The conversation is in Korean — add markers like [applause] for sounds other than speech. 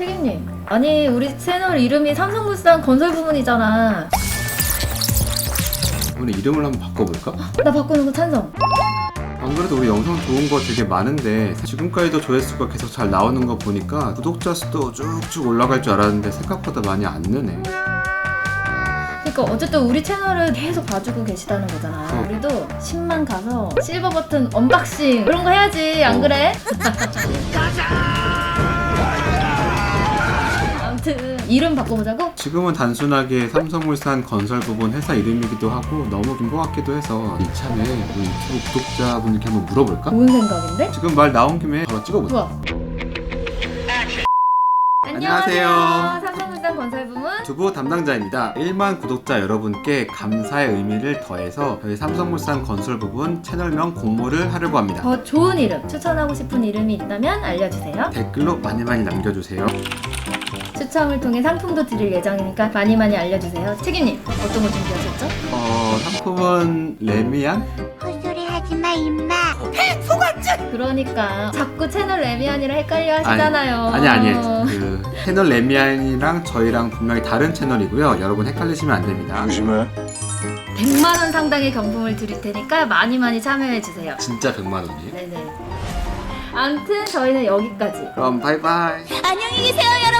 책임님. 아니 우리 채널 이름이 삼성물산 건설 부문이잖아. 우리 이름을 한번 바꿔볼까? 나 바꾸는 거 찬성. 안 그래도 우리 영상 좋은 거 되게 많은데 지금까지도 조회수가 계속 잘 나오는 거 보니까 구독자 수도 쭉쭉 올라갈 줄 알았는데 생각보다 많이 안 느네. 그러니까 어쨌든 우리 채널을 계속 봐주고 계시다는 거잖아. 어. 우리도 10만 가서 실버 버튼 언박싱 그런 거 해야지. 안 어. 그래? [laughs] 아무 이름 바꿔보자고. 지금은 단순하게 삼성물산 건설 부분 회사 이름이기도 하고 너무 긴것 같기도 해서 이참에 우리 유튜브 구독자분들께 한번 물어볼까? 좋은 생각인데? 지금 말 나온 김에 바로 찍어보자. 좋아. 안녕하세요. 삼성물산 건설 부문 유튜브 담당자입니다. 1만 구독자 여러분께 감사의 의미를 더해서 저희 삼성물산 건설 부분 채널명 공모를 하려고 합니다. 더 좋은 이름 추천하고 싶은 이름이 있다면 알려주세요. 댓글로 많이 많이 남겨주세요. 추첨을 통해 상품도 드릴 예정이니까 많이 많이 알려주세요. 책임님 어떤 거 준비하셨죠? 어, 상품은 레미안? 헛소리 하지 마, 임마. 그러니까 자꾸 채널 레미안이랑 헷갈려 하시잖아요. 아니 아니 그 채널 레미안이랑 저희랑 분명히 다른 채널이고요. 여러분 헷갈리시면 안 됩니다. 조심해. 100만 원 상당의 경품을 드릴 테니까 많이 많이 참여해 주세요. 진짜 100만 원이에요. 네네. 아무튼 저희는 여기까지. 그럼 바이바이. 안녕히 계세요, 여러분.